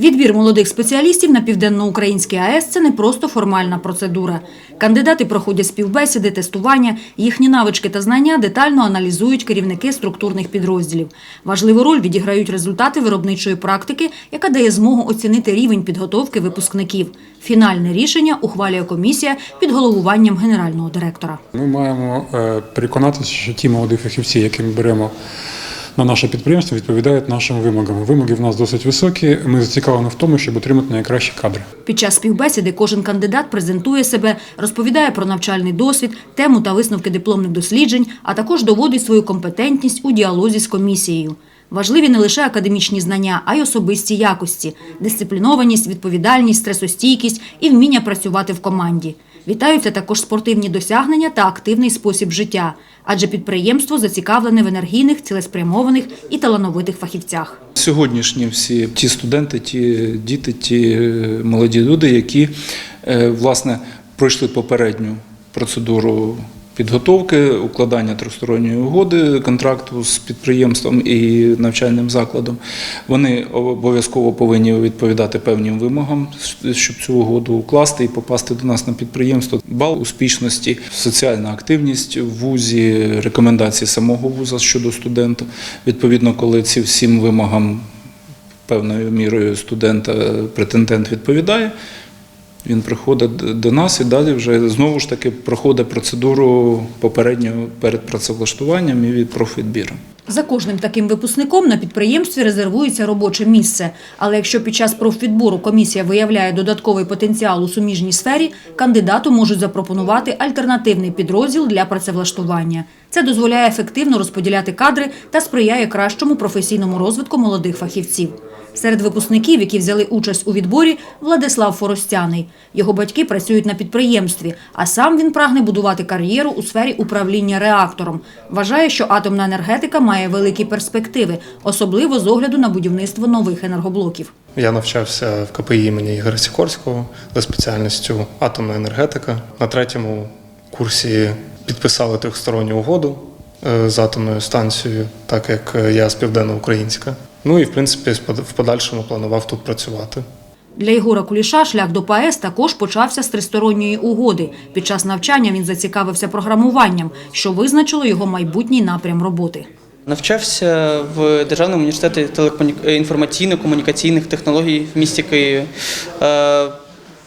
Відбір молодих спеціалістів на південноукраїнський АЕС – це не просто формальна процедура. Кандидати проходять співбесіди, тестування, їхні навички та знання детально аналізують керівники структурних підрозділів. Важливу роль відіграють результати виробничої практики, яка дає змогу оцінити рівень підготовки випускників. Фінальне рішення ухвалює комісія під головуванням генерального директора. Ми маємо е, переконатися, що ті молоді фахівці, які ми беремо на наше підприємство, відповідають нашим вимогам. Вимоги в нас досить високі. Ми зацікавлені в тому, щоб отримати найкращі кадри. Під час співбесіди кожен кандидат презентує себе, розповідає про навчальний досвід, тему та висновки дипломних досліджень, а також доводить свою компетентність у діалозі з комісією. Важливі не лише академічні знання, а й особисті якості – дисциплінованість, відповідальність, стресостійкість і вміння працювати в команді. Вітаються також спортивні досягнення та активний спосіб життя, адже підприємство зацікавлене в енергійних, цілеспрямованих і талановитих фахівцях. Сьогоднішні всі ті студенти, ті діти, ті е, молоді люди, які е, власне пройшли попередню процедуру підготовки, укладання тристоронньої угоди контракту з підприємством і навчальним закладом, вони обов'язково повинні відповідати певним вимогам, щоб цю угоду укласти і попасти до нас на підприємство. Бал успішності, соціальна активність в вузі, рекомендації самого вуза щодо студента. Відповідно, коли ці всім вимогам певною мірою студента претендент відповідає. Він приходить до нас і далі вже знову ж таки проходить процедуру попередньо перед працевлаштуванням і від профвідбіром. За кожним таким випускником на підприємстві резервується робоче місце. Але якщо під час профвідбору комісія виявляє додатковий потенціал у суміжній сфері, кандидату можуть запропонувати альтернативний підрозділ для працевлаштування. Це дозволяє ефективно розподіляти кадри та сприяє кращому професійному розвитку молодих фахівців. Серед випускників, які взяли участь у відборі, Владислав Форостяний. Його батьки працюють на підприємстві, а сам він прагне будувати кар'єру у сфері управління реактором. Вважає, що атомна енергетика має великі перспективи, особливо з огляду на будівництво нових енергоблоків. Я навчався в КПІ імені Ігоря Сікорського за спеціальністю атомна енергетика. На третьому курсі підписали трьохсторонню угоду е, з атомною станцією, так як я з південноукраїнська. Ну і в принципі в подальшому планував тут працювати. Для Єгора Куліша шлях до ПАЕС також почався з тристоронньої угоди. Під час навчання він зацікавився програмуванням, що визначило його майбутній напрям роботи. Навчався в Державному університеті е, інформаційно-комунікаційних технологій в місті Києві. Е,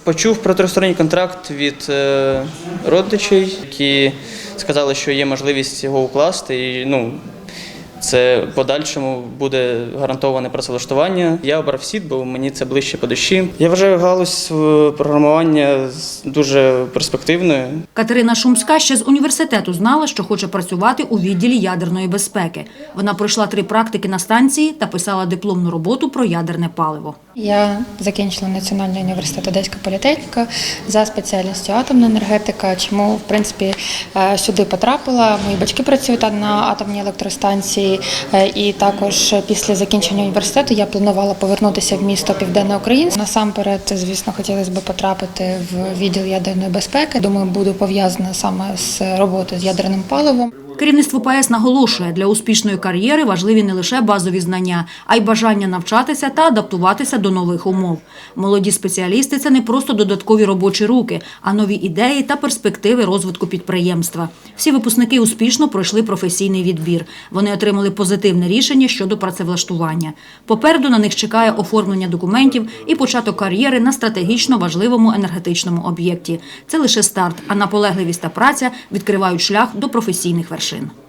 Почув про тристоронній контракт від родичей, родичів, які сказали, що є можливість його укласти. І, ну, це в подальшому буде гарантоване працевлаштування. Я обрав сіт, бо мені це ближче по душі. Я вважаю галузь е, програмування дуже перспективною. Катерина Шумська ще з університету знала, що хоче працювати у відділі ядерної безпеки. Вона пройшла три практики на станції та писала дипломну роботу про ядерне паливо. Я закінчила Національний університет Одеська політехніка за спеціальністю атомна енергетика. Чому в принципі е, сюди потрапила? Мої батьки працюють на атомній електростанції, е, і також після закінчення університету я планувала повернутися в місто Південна Україна. Насамперед, звісно, хотілося б потрапити в відділ ядерної безпеки. Думаю, буду пов'язана саме з роботою з ядерним паливом. Керівництво ПАЕС наголошує, для успішної кар'єри важливі не лише базові знання, а й бажання навчатися та адаптуватися до нових умов. Молоді спеціалісти – це не просто додаткові робочі руки, а нові ідеї та перспективи розвитку підприємства. Всі випускники успішно пройшли професійний відбір. Вони отримали позитивне рішення щодо працевлаштування. Попереду на них чекає оформлення документів і початок кар'єри на стратегічно важливому енергетичному об'єкті. Це лише старт, а наполегливість та праця відкривають шлях до професійних вершин. Fasching.